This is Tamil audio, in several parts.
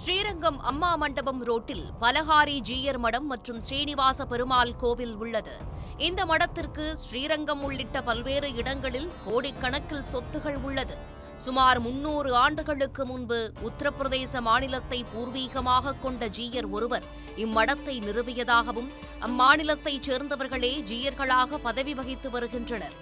ஸ்ரீரங்கம் அம்மா மண்டபம் ரோட்டில் பலஹாரி ஜீயர் மடம் மற்றும் ஸ்ரீனிவாச பெருமாள் கோவில் உள்ளது. இந்த மடத்திற்கு ஸ்ரீரங்கம் உள்ளிட்ட பல்வேறு இடங்களில் கோடிக்கணக்கில் சொத்துகள் உள்ளது. சுமார் முன்னூறு ஆண்டுகளுக்கு முன்பு உத்தரப்பிரதேச மாநிலத்தை பூர்வீகமாக கொண்ட ஜீயர் ஒருவர் இம்மடத்தை நிறுவியதாகவும் அம்மாநிலத்தைச் சேர்ந்தவர்களே ஜீயர்களாக பதவி வகித்து வருகின்றனர்.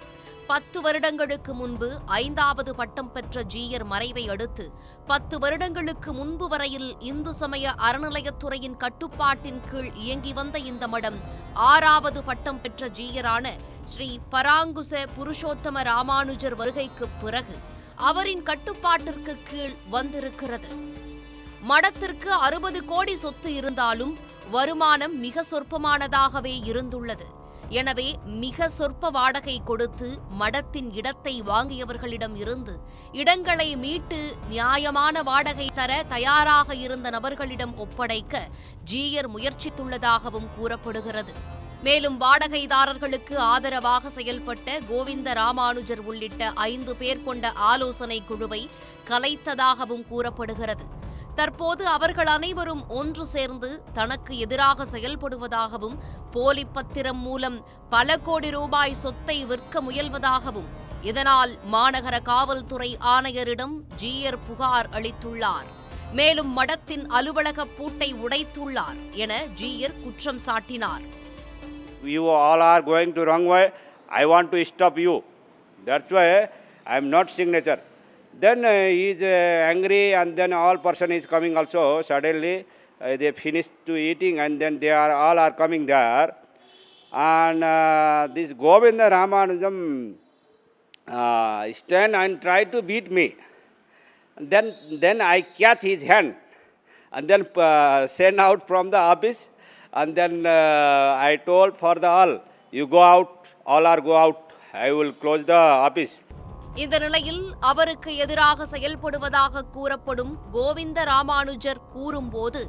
பத்து வருடங்களுக்கு முன்பு ஐந்தாவது பட்டம் பெற்ற ஜீயர் மறைவை அடுத்து பத்து வருடங்களுக்கு முன்பு வரையில் இந்து சமய அறநிலையத்துறையின் கட்டுப்பாட்டின் கீழ் இயங்கி வந்த இந்த மடம் ஆறாவது பட்டம் பெற்ற ஜீயரான ஸ்ரீ பராங்குச புருஷோத்தம ராமானுஜர் வருகைக்குப் பிறகு அவரின் கட்டுப்பாட்டிற்கு கீழ் வந்திருக்கிறது. மடத்திற்கு அறுபது கோடி சொத்து இருந்தாலும் வருமானம் மிக சொற்பமானதாகவே இருந்துள்ளது. எனவே மிக சொற்ப வாடகை கொடுத்து மடத்தின் இடத்தை வாங்கியவர்களிடம் இருந்து இடங்களை மீட்டு நியாயமான வாடகை தர தயாராக இருந்த நபர்களிடம் ஒப்படைக்க ஜீயர் முயற்சித்துள்ளதாகவும் கூறப்படுகிறது. மேலும் வாடகைதாரர்களுக்கு ஆதரவாக செயல்பட்ட கோவிந்த ராமானுஜர் உள்ளிட்ட ஐந்து பேர் கொண்ட ஆலோசனை குழுவை கலைத்ததாகவும் கூறப்படுகிறது. தற்போது அவர்கள் அனைவரும் ஒன்று சேர்ந்து தனக்கு எதிராக செயல்படுவதாகவும் போலி பத்திரம் மூலம் பல கோடி ரூபாய் சொத்தை விற்க முயல்வதாகவும் இதனால் மாநகர காவல்துறை ஆணையரிடம் ஜிஎர் புகார் அளித்துள்ளார். மேலும் மடத்தின் அலுவலக பூட்டை உடைத்துள்ளார் என ஜீயர் குற்றம் சாட்டினார். You all are going to wrong way. I want to stop you. That's why i am not signature. Then uh, he is uh, angry and then all person is coming also suddenly. Uh, they finish to eating and then they are all are coming there. And this govinda ramanujam stand and try to beat me. Then then i catch his hand and then uh, send out from the office. And then uh, i told for the all you go out all are go out. I will close the office இந்த நிலையில் அவருக்கு எதிராக செயல்படுவதாக கூறப்படும் கோவிந்த ராமானுஜர் கூறும்போது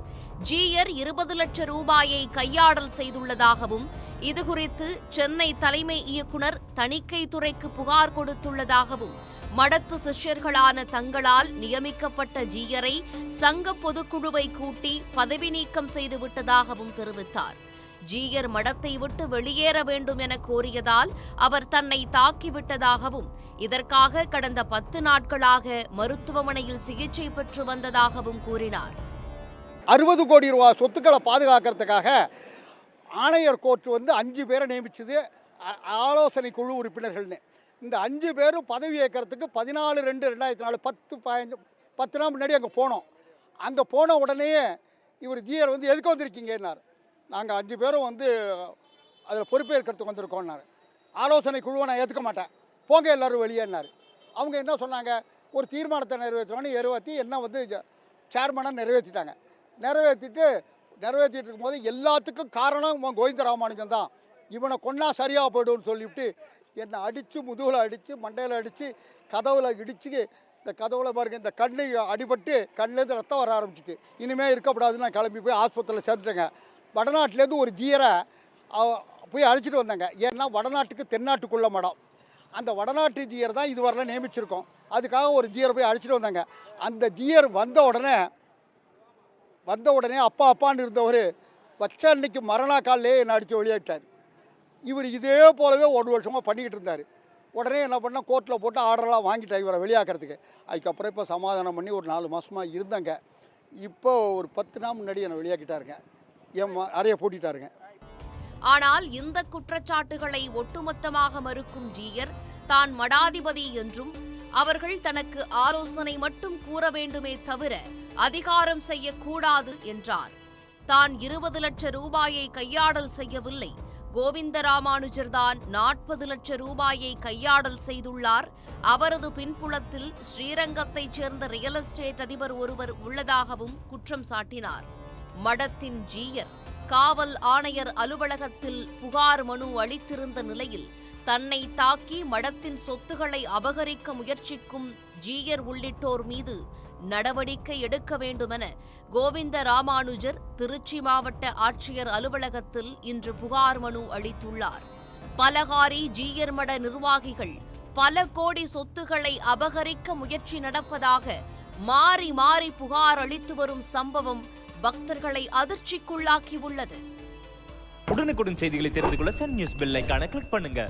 ஜீயர் இருபது லட்சம் ரூபாயை கையாடல் செய்துள்ளதாகவும் இதுகுறித்து சென்னை தலைமை இயக்குனர் தணிக்கை துறைக்கு புகார் கொடுத்துள்ளதாகவும் மடத்து சிஷ்யர்களான தங்களால் நியமிக்கப்பட்ட ஜீயரை சங்க பொதுக்குழுவை கூட்டி பதவி நீக்கம் செய்துவிட்டதாகவும் தெரிவித்தார். ஜீயர் மடத்தை விட்டு வெளியேற வேண்டும் என கோரியதால் அவர் தன்னை தாக்கிவிட்டதாகவும் இதற்காக கடந்த பத்து நாட்களாக மருத்துவமனையில் சிகிச்சை பெற்று வந்ததாகவும் கூறினார். அறுபது கோடி ரூபா சொத்துக்களை பாதுகாக்கிறதுக்காக ஆணையர் கோர்ட் வந்து அஞ்சு பேரை நியமிச்சது. ஆலோசனை குழு உறுப்பினர்கள்னு. இந்த அஞ்சு பேரும் பதவி ஏற்கிறதுக்கு பதினாலு ரெண்டு ரெண்டாயிரத்தி நாலு பத்து பதினஞ்சு பத்து நாள் முன்னாடி அங்கே போனோம். அங்கே போன உடனேயே இவர் ஜிஆர் வந்து எதுக்கு வந்திருக்கீங்கன்னார். நாங்கள் அஞ்சு பேரும் வந்து அதில் பொறுப்பேற்கிறதுக்கு வந்திருக்கோம்னாரு. ஆலோசனை குழுவை நான் ஏற்றுக்க மாட்டேன். போங்க எல்லாரும் வெளியேனார் அவங்க என்ன சொன்னாங்க? ஒரு தீர்மானத்தை நிறைவேற்றணும்னு நிறைவேற்றி என்ன வந்து சேர்மனாக நிறைவேற்றிட்டாங்க நிறைவேற்றிட்டு நிறைவேற்றிட்டு இருக்கும்போது எல்லாத்துக்கும் காரணம் இவன் கோவிந்த ராமானுஜன் தான். இவனை கொண்டா சரியாக போய்டும்னு சொல்லிவிட்டு என்னை அடித்து முதுகில் அடித்து மண்டையில் அடித்து கதவுல இடித்து இந்த கதவுல பாருங்க இந்த கண்ணு அடிபட்டு கண்ணுலேருந்து ரத்தம் வர ஆரம்பிச்சிட்டு இனிமேல் இருக்கக்கூடாதுன்னு நான் கிளம்பி போய் ஆஸ்பத்திரியில் சேர்ந்துட்டேங்க. வடநாட்டிலேருந்து ஒரு ஜீயரை போய் அழைச்சிட்டு வந்தாங்க. ஏன்னா வடநாட்டுக்கு தென்னாட்டுக்குள்ள மடம். அந்த வடநாட்டு ஜியர் தான் இதுவரையிலும் நியமிச்சிருக்கோம். அதுக்காக ஒரு ஜியரை போய் அழைச்சிட்டு வந்தாங்க. அந்த ஜியர் வந்த உடனே வந்த உடனே அப்பா அப்பான்னு இருந்தவர் வச்ச அன்னைக்கு மரணா காலிலே என்னை அடித்து வெளியேட்டார் இவர் இதே போலவே ஒரு வருஷமாக பண்ணிக்கிட்டு இருந்தார். உடனே என்ன பண்ணால் கோர்ட்டில் போட்டு ஆர்டர்லாம் வாங்கிட்டேன் இவரை வெளியாக்கிறதுக்கு. அதுக்கப்புறம் இப்போ சமாதானம் பண்ணி ஒரு நாலு மாதமாக இருந்தாங்க. இப்போ ஒரு பத்து நாள் முன்னாடி என்னை வெளியாக்கிட்டாருங்க. என் அறைய பூட்டிட்டாருங்க. ஆனால் இந்த குற்றச்சாட்டுகளை ஒட்டுமொத்தமாக மறுக்கும் ஜீயர் தான் மடாதிபதி என்றும் அவர்கள் தனக்கு ஆலோசனை மட்டும் கூற வேண்டுமே தவிர அதிகாரம் செய்யக்கூடாது என்றார். தான் இருபது லட்சம் ரூபாயை கையாடல் செய்யவில்லை. கோவிந்த ராமானுஜர் தான் நாற்பது லட்சம் ரூபாயை கையாடல் செய்துள்ளார். அவரது பின்புலத்தில் ஸ்ரீரங்கத்தைச் சேர்ந்த ரியல் எஸ்டேட் அதிபர் ஒருவர் உள்ளதாகவும் குற்றம் சாட்டினார். மடத்தின் ஜீயர். காவல் ஆணையர் அலுவலகத்தில் புகார் மனு அளித்திருந்த நிலையில் தன்னை தாக்கி மடத்தின் சொத்துக்களை அபகரிக்க முயற்சிக்கும் ஜீயர் உள்ளிட்டோர் மீது நடவடிக்கை எடுக்க வேண்டுமென கோவிந்த ராமானுஜர் திருச்சி மாவட்ட ஆட்சியர் அலுவலகத்தில் இன்று புகார் மனு அளித்துள்ளார். பலகாரி ஜீயர் மட நிர்வாகிகள் பல கோடி சொத்துக்களை அபகரிக்க முயற்சி நடப்பதாக மாறி மாறி புகார் அளித்து வரும் சம்பவம் பக்தர்களை அதிர்ச்சிக்குள்ளாக்கியுள்ளது. உடனுக்குடன் செய்திகளை தெரிந்து கொள்ள சன் நியூஸ் பெல் கிளிக் பண்ணுங்க.